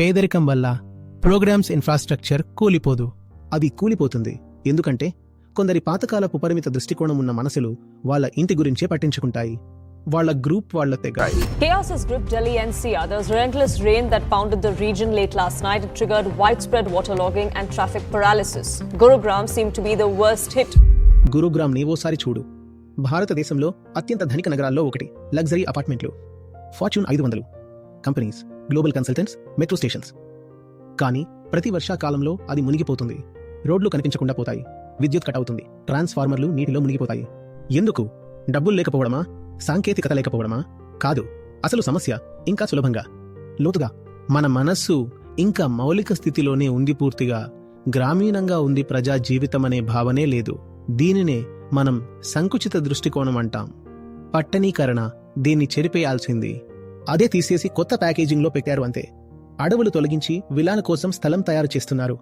పేదరికం వల్ల programmes infrastructure కూలిపోదు అది కూలిపోతుంది ఎందుకంటే కొందరి పాతకాలపు పరిమిత దృష్టికోణం ఉన్న మనసులు వాళ్ళ ఇంటి గురించే పట్టించుకుంటాయి వాళ్ళ గ్రూప్ వాళ్ళ తెగ Chaos has gripped Delhi NCR. There was relentless rain that pounded the region late last night. It triggered widespread waterlogging and traffic paralysis. Gurugram seemed to be the worst hit. గురుగ్రామ్ని ఓసారి చూడు భారతదేశంలో అత్యంత ధనిక నగరాల్లో ఒకటి luxury అపార్ట్మెంట్లు fortune ఐదు వందలు companies global consultants metro stations. కానీ ప్రతి వర్షాకాలంలో అది మునిగిపోతుంది. రోడ్లు కనిపించకుండా పోతాయి. విద్యుత్ కట్ అవుతుంది. ట్రాన్స్ఫార్మర్లు నీటిలో మునిగిపోతాయి. ఎందుకు? డబ్బులు లేకపోవడమా? సాంకేతికత లేకపోవడమా? కాదు. అసలు సమస్య ఇంకా సులభంగా. లోతుగా మన మనస్సు ఇంకా మౌలిక స్థితిలోనే ఉంది పూర్తిగా. గ్రామీణంగా ఉంది ప్రజా జీవితం అనే భావనే లేదు. దీనినే మనం సంకుచిత దృష్టికోణం అంటాం. పట్టణీకరణ దీన్ని చెరిపేయాల్సింది అదే తీసేసి కొత్త ప్యాకేజింగ్లో పెట్టారు అంతే. అడవులు తొలగించి విలాల కోసం స్థలం తయారు చేస్తున్నారు.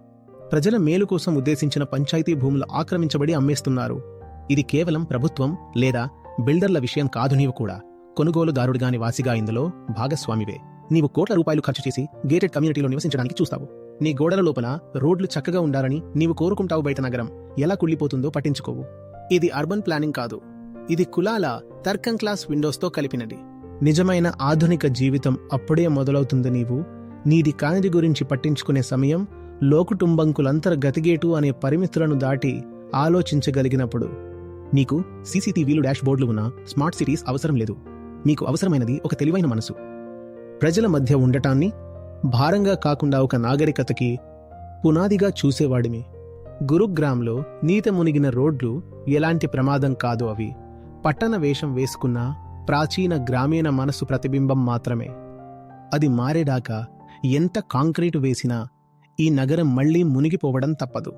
ప్రజల మేలు కోసం ఉద్దేశించిన పంచాయతీ భూములు ఆక్రమించబడి అమ్మేస్తున్నారు. ఇది కేవలం ప్రభుత్వం లేదా బిల్డర్ల విషయం కాదు నీవు కూడా. కొనుగోలుదారుడుగాని వాసిగా ఇందులో భాగస్వామివే. నీవు కోట్ల రూపాయలు ఖర్చు చేసి గేటెడ్ కమ్యూనిటీలో నివసించడానికి చూస్తావు. నీ గోడల లోపల రోడ్లు చక్కగా ఉండాలని నీవు కోరుకుంటావు బయట నగరం. ఎలా కుళ్ళిపోతుందో పట్టించుకోవు. ఇది అర్బన్ ప్లానింగ్ కాదు. ఇది కులాల తర్కం క్లాస్ విండోస్తో కలిపినది. నిజమైన ఆధునిక జీవితం అప్పుడే మొదలవుతుంది నీవు. నీది కానిది గురించి పట్టించుకునే సమయం లోకుటుంబంకులంతర గతిగేటు అనే పరిమితులను దాటి ఆలోచించగలిగినప్పుడు. నీకు సీసీటీవీలు డాష్ బోర్డులు ఉన్న స్మార్ట్ సిటీస్ అవసరం లేదు. నీకు అవసరమైనది ఒక తెలివైన మనసు. ప్రజల మధ్య ఉండటాన్ని భారంగా కాకుండా ఒక నాగరికతకి పునాదిగా చూసేవాడిమి. గురుగ్రామ్లో నీత మునిగిన రోడ్లు ఎలాంటి ప్రమాదం కాదు అవి. పట్టణ వేషం వేసుకున్నా ప్రాచీన గ్రామీణ మనసు ప్రతిబింబం మాత్రమే. అది మారేడాక ఎంత కాంక్రీటు వేసినా ఈ నగరం మళ్ళీ మునిగిపోవడం తప్పదు.